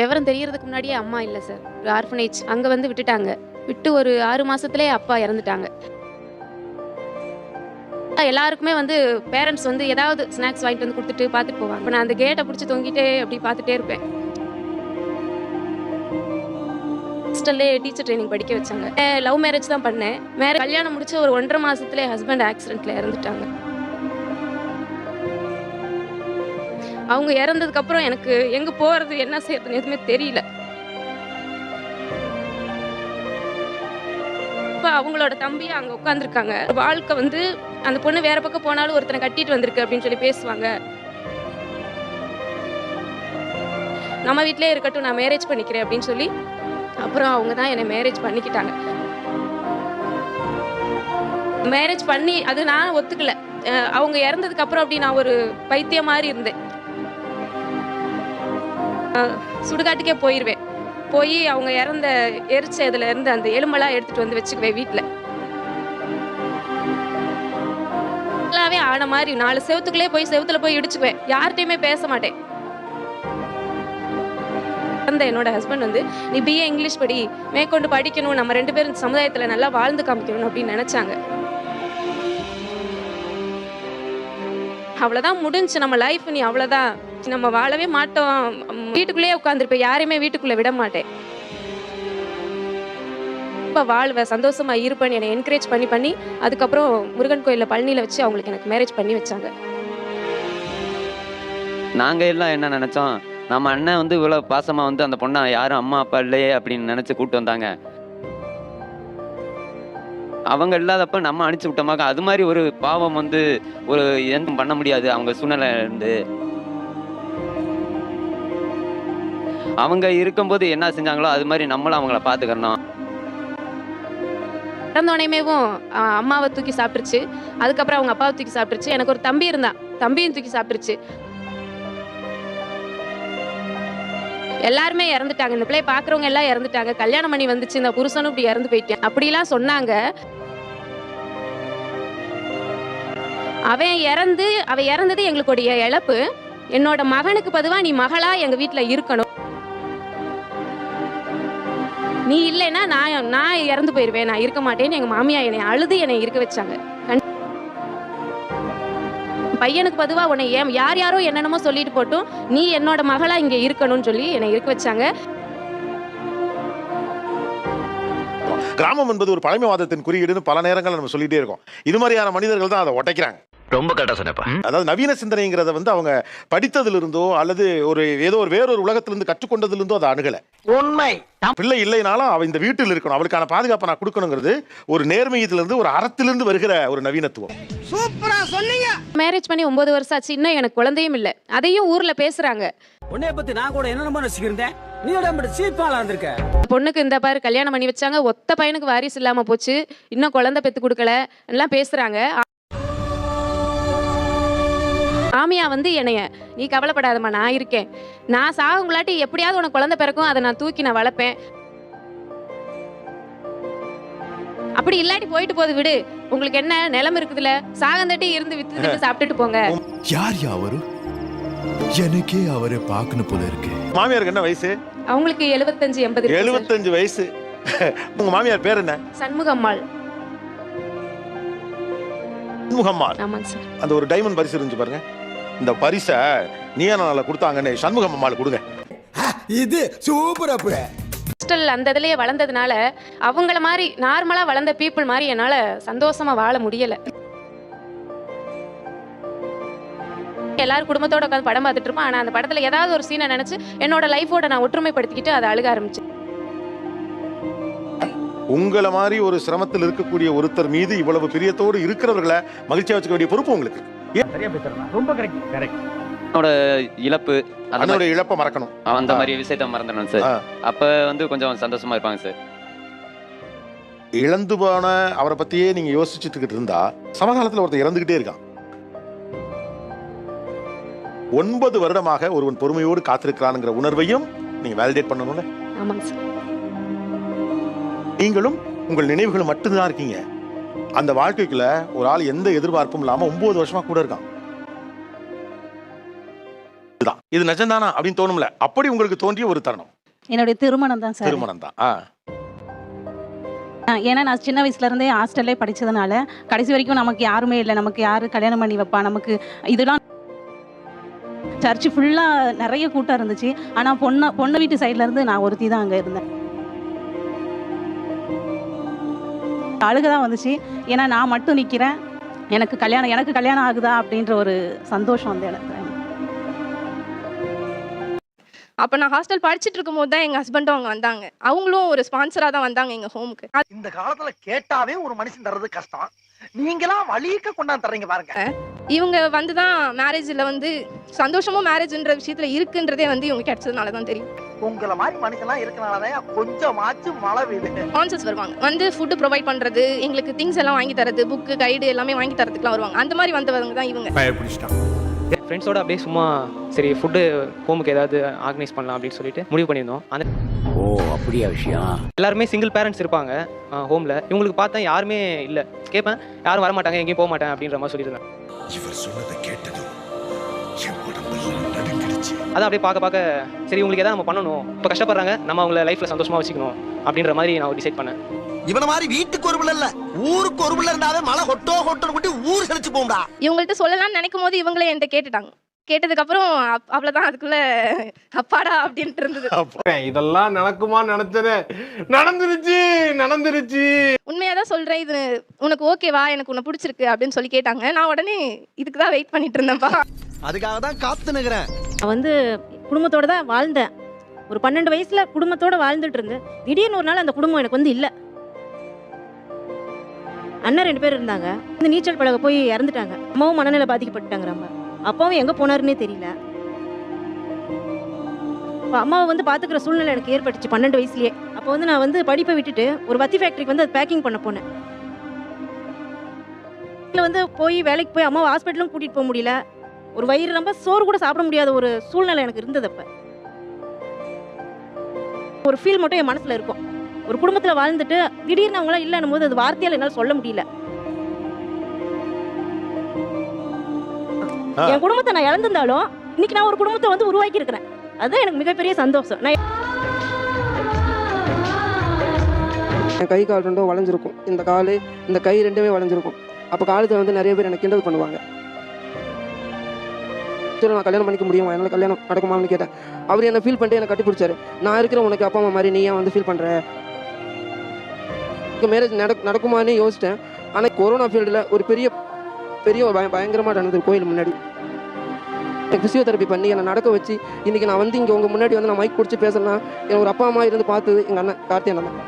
விவரம் தெரியறதுக்கு முன்னாடியே அம்மா இல்லை சார் ஒரு ஆர்ஃபனேஜ் அங்கே வந்து விட்டுட்டாங்க. விட்டு ஒரு ஆறு மாதத்துலேயே அப்பா இறந்துட்டாங்க. எல்லாருக்குமே வந்து பேரண்ட்ஸ் வந்து ஏதாவது ஸ்நாக்ஸ் வாங்கிட்டு வந்து கொடுத்துட்டு பார்த்துட்டு போவாங்க. இப்போ நான் அந்த கேட்டை பிடிச்சி தொங்கிட்டே அப்படி பார்த்துட்டே இருப்பேன். ஹாஸ்டல்லே டீச்சர் ட்ரைனிங் படிக்க வச்சாங்க. லவ் மேரேஜ் தான் பண்ணேன். மேரேஜ் கல்யாணம் முடிச்ச ஒரு ஒன்றரை மாசத்துலேயே ஹஸ்பண்ட் ஆக்சிடென்ட்ல இறந்துட்டாங்க. அவங்க இறந்ததுக்கு அப்புறம் எனக்கு எங்க போறது என்ன செய்யறதுன்னு எதுவுமே தெரியல. இப்ப அவங்களோட தம்பி அங்க உட்காந்துருக்காங்க வாழ்க்கை வந்து அந்த பொண்ணு வேற பக்கம் போனாலும் ஒருத்தனை கட்டிட்டு வந்திருக்கு அப்படின்னு சொல்லி பேசுவாங்க. நம்ம வீட்டிலே இருக்கட்டும் நான் மேரேஜ் பண்ணிக்கிறேன் அப்படின்னு சொல்லி அப்புறம் அவங்க தான் என்னை மேரேஜ் பண்ணிக்கிட்டாங்க. மேரேஜ் பண்ணி அது நான் ஒத்துக்கல. அவங்க இறந்ததுக்கு அப்புறம் அப்படி நான் ஒரு பைத்தியம் மாதிரி இருந்தேன். சுடுகாட்டுக்கே போயிடுவேன் போய் அவங்க இறந்த எரிச்ச இதில் இருந்து அந்த எலும்பெல்லாம் எடுத்துகிட்டு வந்து வச்சுக்குவேன் வீட்டில் நல்லாவே ஆன மாதிரி நாலு செவத்துக்குள்ளே போய் செவுத்துல போய் இடிச்சுக்குவேன். யார்கிட்டையுமே பேச மாட்டேன். அந்த என்னோட ஹஸ்பண்ட் வந்து நீ பிஏ இங்கிலீஷ் படி மேற்கொண்டு படிக்கணும். நம்ம ரெண்டு பேரும் சமுதாயத்தில் நல்லா வாழ்ந்து காமிக்கணும் அப்படின்னு நினச்சாங்க. அவ்வளோதான் முடிஞ்சு. நம்ம லைஃப் நீ அவ்வளோதான் நம்ம வாழவே மாட்டோம். வீட்டுக்குள்ளேயே உட்காந்துருப்பேன் யாரையுமே வீட்டுக்குள்ளே விட மாட்டேன். ரொம்ப வாழ்வேன் சந்தோஷமா இருப்பேன். என்னை என்கரேஜ் பண்ணி பண்ணி அதுக்கப்புறம் முருகன் கோயிலில் பழனியில் வச்சு அவங்களுக்கு எனக்கு மேரேஜ் பண்ணி வச்சாங்க. நாங்கள் எல்லாம் என்ன நினச்சோம்? நம்ம அண்ணன் வந்து இவ்வளோ பாசமாக வந்து அந்த பொண்ணை யாரும் அம்மா அப்பா இல்லையே அப்படின்னு நினச்சி கூட்டு வந்தாங்க. அவங்க இல்லாதப்ப நம்ம அனுப்பிச்சு விட்டோமாக்க அது மாதிரி ஒரு பாவம் வந்து ஒரு எந்த பண்ண முடியாது அவங்க சூழ்நிலை இருந்து. அவங்க இருக்கும்போது என்ன செஞ்சாங்களோ அது மாதிரி நம்மளும் அவங்கள பாத்துக்கணும் பிறந்தோனையுமேவும் அம்மாவை தூக்கி சாப்பிட்டுருச்சு. அதுக்கப்புறம் அவங்க அப்பாவை தூக்கி சாப்பிட்டுருச்சு. எனக்கு ஒரு தம்பி இருந்தான். தம்பியும் தூக்கி சாப்பிட்டுருச்சு. எல்லாருமே இறந்துட்டாங்க. இந்த பிள்ளைய பாக்குறவங்க எல்லாம் இறந்துட்டாங்க. கல்யாணம் பண்ணி வந்துச்சு. இந்த புருஷனும் இப்படி இறந்து போயிட்டேன். அப்படிலாம் சொன்னாங்க. அவன் இறந்து அவ இறந்தது எங்களுடைய இழப்பு. என்னோட மகனுக்கு பதுவா நீ மகளா எங்க வீட்டில் இருக்கணும். நீ இல்லைன்னா நான் நான் இறந்து போயிடுவேன் நான் இருக்க மாட்டேன்னு எங்க மாமியா என்னை அழுது என்னை இருக்க வச்சாங்க. கண்- பையனுக்கு பதுவா உன்னை ஏன் யார் யாரோ என்னென்னமோ சொல்லிட்டு போட்டும் நீ என்னோட மகளா இங்க இருக்கணும்னு சொல்லி என்னை இருக்க வச்சாங்க. கிராமம் என்பது ஒரு பழமைவாதத்தின் குறியீடுன்னு பல நேரங்கள் நம்ம சொல்லிட்டே இருக்கோம். இது மாதிரியான மனிதர்கள் தான் அதை உடைக்கிறாங்க. ரொம்ப கரெக்டா சொன்னப்பா அதாவது நவீன சிந்தனைங்கிறத வந்து அவங்க படித்ததுல இருந்தோ அல்லது ஒரு ஏதோ ஒரு வேறொரு உலகத்திலிருந்து கற்றுக்கொண்டதுல இருந்தோ அதை அணுகல. உண்மை. பிள்ளை இல்லைனாலும் அவ இந்த வீட்டில் இருக்கணும். அவளுக்கான பாதுகாப்பை நான் கொடுக்கணுங்கிறது ஒரு நேர்மையத்திலிருந்து ஒரு அறத்திலிருந்து வருகிற ஒரு நவீனத்துவம். சூப்பரா சொன்னீங்க. மேரேஜ் பண்ணி ஒன்பது வருஷம் ஆச்சு. இன்னும் எனக்கு குழந்தையும் இல்லை. அதையும் ஊர்ல பேசுறாங்க. உன்னைய பத்தி நான் கூட என்னென்னமோ நினைச்சுக்கிருந்தேன் நீ உடம்பு சீப்பாலா இருந்திருக்க. பொண்ணுக்கு இந்த பாரு கல்யாணம் பண்ணி வச்சாங்க. ஒத்த பையனுக்கு வாரிசு இல்லாம போச்சு. இன்னும் குழந்தை பெத்து கொடுக்கல. எல்லாம் பேசுறாங்க. மாமியா வந்து என்னைய நீ கவலைப்படாதம்மா நான் இருக்கேன். நான் சாகுங்களாட்டி எப்படியாவது உனக்கு குழந்தை பிறக்கும் அதை நான் தூக்கி நான் வளர்ப்பேன். அப்படி இல்லாட்டி போயிட்டு போகுது விடு. உங்களுக்கு என்ன நிலம் இருக்குதுல? சாகந்தட்டி இருந்து வித்து சாப்பிட்டுட்டு போங்க. யார் அவரு? எனக்கே அவரை பார்க்கணும் போல இருக்கு. மாமியாருக்கு என்ன வயசு? அவங்களுக்கு எழுபத்தஞ்சு எண்பது. எழுபத்தஞ்சு வயசு. உங்க மாமியார் பேர் என்ன? சண்முகம்மாள். சண்முகம்மாள். ஆமாங்க சார். அந்த ஒரு டைமண்ட் பரிசு இருந்துச்சு பாருங்க. இந்த பரிசை நீயானால கொடுத்தாங்கன்னு சண்முகம் அம்மாள் கொடுங்க. இது சூப்பர் அப்பு ஹாஸ்டல் அந்த இதுலயே வளர்ந்ததுனால அவங்கள மாதிரி நார்மலா வளர்ந்த பீப்புள் மாதிரி என்னால சந்தோஷமா வாழ முடியல. எல்லாரும் குடும்பத்தோட உட்காந்து படம் பார்த்துட்டு இருப்போம். ஆனா அந்த படத்துல ஏதாவது ஒரு சீனை நினைச்சு என்னோட லைஃபோட நான் ஒற்றுமைப்படுத்திக்கிட்டு அதை அழுக ஆரம்பிச்சேன். உங்களை மாதிரி ஒரு சிரமத்தில் இருக்கக்கூடிய ஒருத்தர் மீது இவ்வளவு பிரியத்தோடு இருக்கிறவர்களை மகிழ்ச்சியா வச்சுக்க வேண்டிய பொறுப்பு உங்களுக்கு. சரியா பேசுறேன் ரொம்ப கரெக்ட் கரெக்ட் அவனோட இழப்பு அதனோட இழப்பை மறக்கணும். அந்த. மாதிரி விஷயத்த மறந்துடணும் சார். அப்ப வந்து கொஞ்சம் சந்தோஷமா இருப்பாங்க சார். இழந்து போன அவரை பத்தியே நீங்க யோசிச்சுட்டு இருந்தா சமகாலத்துல ஒருத்தர் இறந்துகிட்டே இருக்கான். ஒன்பது வருடமாக ஒருவன் பொறுமையோடு காத்திருக்கிறான்ங்கிற உணர்வையும் நீங்க வேலிடேட் பண்ணணும்ல? நீங்களும் உங்கள் நினைவுகள் மட்டும்தான் இருக்கீங்க. அந்த வாழ்க்கைக்குள்ள ஒரு ஆள் எந்த எதிர்பார்ப்பும் இல்லாம ஒன்பது வருஷமா கூட இருக்கான். இதுதான். இது நிஜம்தானா அப்படின்னு தோணும்ல. அப்படி உங்களுக்கு தோன்றிய ஒரு தருணம். என்னுடைய திருமணம் தான் சார். திருமணம் தான் ஆ ஏன்னா நான் சின்ன வயசுல இருந்தே ஹாஸ்டல்லே படிச்சதுனால கடைசி வரைக்கும் நமக்கு யாருமே இல்லை. நமக்கு யாரு கல்யாணம் பண்ணி வைப்பா? நமக்கு இதெல்லாம் சர்ச்சு ஃபுல்லாக நிறைய கூட்டம் இருந்துச்சு. ஆனால் பொண்ணு பொண்ணு வீட்டு சைட்ல இருந்து நான் ஒருத்தி தான் அங்கே இருந்தேன். அழுக தான் வந்துச்சு. ஏன்னா நான் மட்டும் நிற்கிறேன் எனக்கு கல்யாணம் எனக்கு கல்யாணம் ஆகுதா அப்படின்ற ஒரு சந்தோஷம் வந்து எனக்கு. அப்போ நான் ஹாஸ்டல் படிச்சுட்டு இருக்கும்போது தான் எங்கள் ஹஸ்பண்டும் அவங்க வந்தாங்க. அவங்களும் ஒரு ஸ்பான்சராக தான் வந்தாங்க எங்கள் ஹோமுக்கு இந்த காலத்துல கேட்டாவே ஒரு மனுஷன் தர்றது கஷ்டம். நீங்களாம் வழிக்க கொண்டாந்து தர்றீங்க பாருங்க. இவங்க வந்து தான் மேரேஜில் வந்து சந்தோஷமும் மேரேஜ்ன்ற விஷயத்தில் இருக்குன்றதே வந்து இவங்க கிடைச்சதுனால தான் தெரியும். உங்களை மாதிரி மனுஷன்லாம் இருக்கனாலதான் கொஞ்சமாச்சும் மழை பெய்யுது. ஸ்பான்சர்ஸ் வருவாங்க. வந்து ஃபுட்டு ப்ரொவைட் பண்ணுறது எங்களுக்கு திங்ஸ் எல்லாம் வாங்கி தரது புக்கு கைடு எல்லாமே வாங்கி தரதுக்குலாம் வருவாங்க. அந்த மாதிரி வந்தவங்க தான் இவங்க. ஃப்ரெண்ட்ஸோட அப்படியே சும்மா சரி ஃபுட்டு ஹோமுக்கு ஏதாவது ஆர்கனைஸ் பண்ணலாம் அப்படின்னு சொல்லிட்டு முடிவு பண்ணியிருந்தோம். அந்த ஓ அப்படியா விஷயம்? எல்லாருமே சிங்கிள் பேரண்ட்ஸ் இருப்பாங்க ஹோமில் இவங்களுக்கு பார்த்தா யாருமே இல்லை. கேட்பேன் யாரும் வர மாட்டாங்க எங்கேயும் போக மாட்டேன் அப்படின்ற மாதிரி சொல்லியிருந்தேன் இவர் சொன்னதை கேட்டதும் என் உடம்பெல்லாம் நடுங்கிடுச்சு அதை அப்படியே பார்க்க பார்க்க சரி உங்களுக்கு எதாவது நம்ம பண்ணணும். இப்போ கஷ்டப்படுறாங்க நம்ம அவங்கள லைஃப்பில் சந்தோஷமாக வச்சுக்கணும் அப்படின்ற மாதிரி நான் டிசைட் பண்ணேன். இவன மாதிரி வீட்டுக்கு ஒரு பிள்ளை இல்ல ஊருக்கு ஒரு பிள்ளை இருந்தாவே மழை கொட்டோ கொட்டோ கொட்டி ஊர் செழிச்சு போகும்டா. இவங்கள்ட்ட சொல்லலாம்னு நினைக்கும் போது இவங்களே என்கிட்ட கேட்டுட்டாங்க. கேட்டதுக்கப்புறம் அப்- அவ்வளவுதான் அதுக்குள்ள அப்பாடா அப்படின்ட்டு இருந்தது. இதெல்லாம் நடக்குமா நினைச்சது. நடந்துருச்சு நடந்துருச்சு. உண்மையா தான் சொல்றேன் இது உனக்கு ஓகேவா எனக்கு உன்னை பிடிச்சிருக்கு அப்படின்னு சொல்லி கேட்டாங்க. நான் உடனே இதுக்கு தான் வெயிட் பண்ணிட்டு இருந்தேன்ப்பா. அதுக்காக தான் காத்து நிக்கிறேன் நான் வந்து குடும்பத்தோடு தான் வாழ்ந்தேன். ஒரு பன்னெண்டு வயசில் குடும்பத்தோடு வாழ்ந்துட்டு இருந்தேன். திடீர்னு ஒரு நாள் அந்த குடும்பம் எனக்கு வந்து இல்லை. அண்ணன் ரெண்டு பேர் இருந்தாங்க. இந்த நீச்சல் பழக போய் இறந்துட்டாங்க. அம்மாவும் மனநிலை பாதிக்கப்பட்டுட்டாங்க ரொம்ப அப்பாவும் எங்கே போனாருன்னே தெரியல. இப்போ அம்மாவை வந்து பார்த்துக்கிற சூழ்நிலை எனக்கு ஏற்பட்டுச்சு பன்னெண்டு வயசுலயே. அப்போ வந்து நான் வந்து படிப்பை விட்டுட்டு ஒரு வத்தி ஃபேக்டரிக்கு வந்து அது பேக்கிங் பண்ண போனேன். வந்து போய் வேலைக்கு போய் அம்மாவை ஹாஸ்பிட்டலும் கூட்டிகிட்டு போக முடியல. ஒரு வயிறு ரொம்ப சோறு கூட சாப்பிட முடியாத ஒரு சூழ்நிலை எனக்கு இருந்தது அப்ப. ஒரு ஃபீல் மட்டும் என் மனசுல இருக்கும். ஒரு குடும்பத்துல வாழ்ந்துட்டு திடீர்னு அவங்களாம் இல்லைன்னும் போது அது வார்த்தையால என்னால சொல்ல முடியல. என் குடும்பத்தை நான் இழந்திருந்தாலும் இன்னைக்கு நான் ஒரு குடும்பத்தை வந்து உருவாக்கி இருக்கிறேன். அதுதான் எனக்கு மிகப்பெரிய சந்தோஷம். நான் என் கை கால் ரெண்டும் வளைஞ்சிருக்கும். இந்த கால் இந்த கை ரெண்டுமே வளைஞ்சிருக்கும். அப்போ காலத்தில் வந்து நிறைய பேர் எனக்கு கிண்டல் பண்ணுவாங்க. சரி நான் கல்யாணம் பண்ணிக்க முடியுமா? என்னால் கல்யாணம் நடக்குமான்னு கேட்டேன். அவர் என்ன ஃபீல் பண்ணிட்டு என்னை கட்டி பிடிச்சாரு. நான் இருக்கிற உனக்கு அப்பா அம்மா மாதிரி நீ ஏன் வந்து ஃபீல் பண்ணுற மேரேஜ் நடக் நடக்குமான்னு யோசித்தேன் ஆனால் கொரோனா ஃபீல்டில் ஒரு பெரிய பெரிய பய பயங்கரமாக நடந்தது கோயில் முன்னாடி. எனக்கு ஃபிசியோதெரப்பி பண்ணி என்னை நடக்க வச்சு இன்றைக்கி நான் வந்து இங்கே உங்கள் முன்னாடி வந்து நான் மைக் பிடிச்சி பேசலாம் என் ஒரு அப்பா அம்மா இருந்து பார்த்தது எங்கள் அண்ணன் கார்த்தியன் அண்ணன்